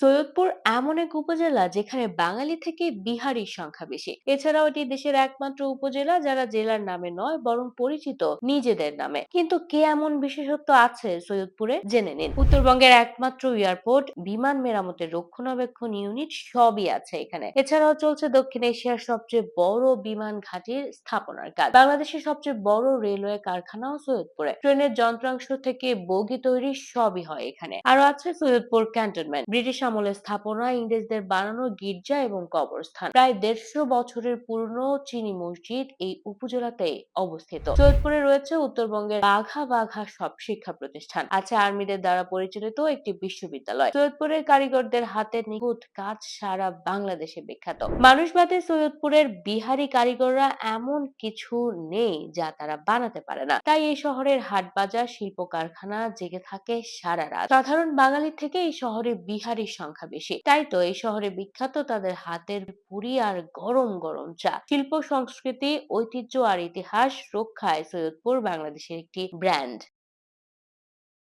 সৈয়দপুর এমন এক উপজেলা যেখানে বাঙালি থেকে বিহারির সংখ্যা বেশি। এছাড়াও এটি দেশের একমাত্র উপজেলা যারা জেলার নামে নয়, বরং পরিচিত নিজেদের নামে। কিন্তু কে এমন বিশেষত্ব আছে সৈয়দপুরে? জেনে নিন। উত্তরবঙ্গের একমাত্র এয়ারপোর্ট, বিমান মেরামতের রক্ষণাবেক্ষণ ইউনিট সবই আছে এখানে। এছাড়াও চলছে দক্ষিণ এশিয়ার সবচেয়ে বড় বিমান ঘাঁটির স্থাপনার কাজ। বাংলাদেশের সবচেয়ে বড় রেলওয়ে কারখানাও সৈয়দপুরে। ট্রেনের যন্ত্রাংশ থেকে বগি তৈরি সবই হয় এখানে। আরও আছে সৈয়দপুর ক্যান্টনমেন্ট। ব্রিটিশ আমলের স্থাপনা ইংরেজদের বানানো গির্জা এবং কবরস্থান। প্রায় দেড়শো বছরের পুরনো চীনি মসজিদ এই উপজেলাতে অবস্থিত। সৈয়দপুরে রয়েছে উত্তরবঙ্গের বাঘা বাঘা সব শিক্ষা প্রতিষ্ঠান। আছে আর্মিদের দ্বারা পরিচালিত একটি বিশ্ববিদ্যালয়। সৈয়দপুরের কারিগরদের হাতের নিখুঁত কাজ সারা বাংলাদেশে বিখ্যাত। মানুষবাদে সৈয়দপুরের বিহারি কারিগররা এমন কিছু নেই যা তারা বানাতে পারে না। তাই এই শহরের হাট বাজার শিল্প কারখানা জেগে থাকে সারা রাত। সাধারণ বাঙালি থেকে এই শহরে বিহারির সংখ্যা বেশি। তাই তো এই শহরে বিখ্যাত তাদের হাতের পুরি আর গরম গরম চা। শিল্প, সংস্কৃতি, ঐতিহ্য আর ইতিহাস রক্ষায় সৈয়দপুর বাংলাদেশের একটি ব্র্যান্ড।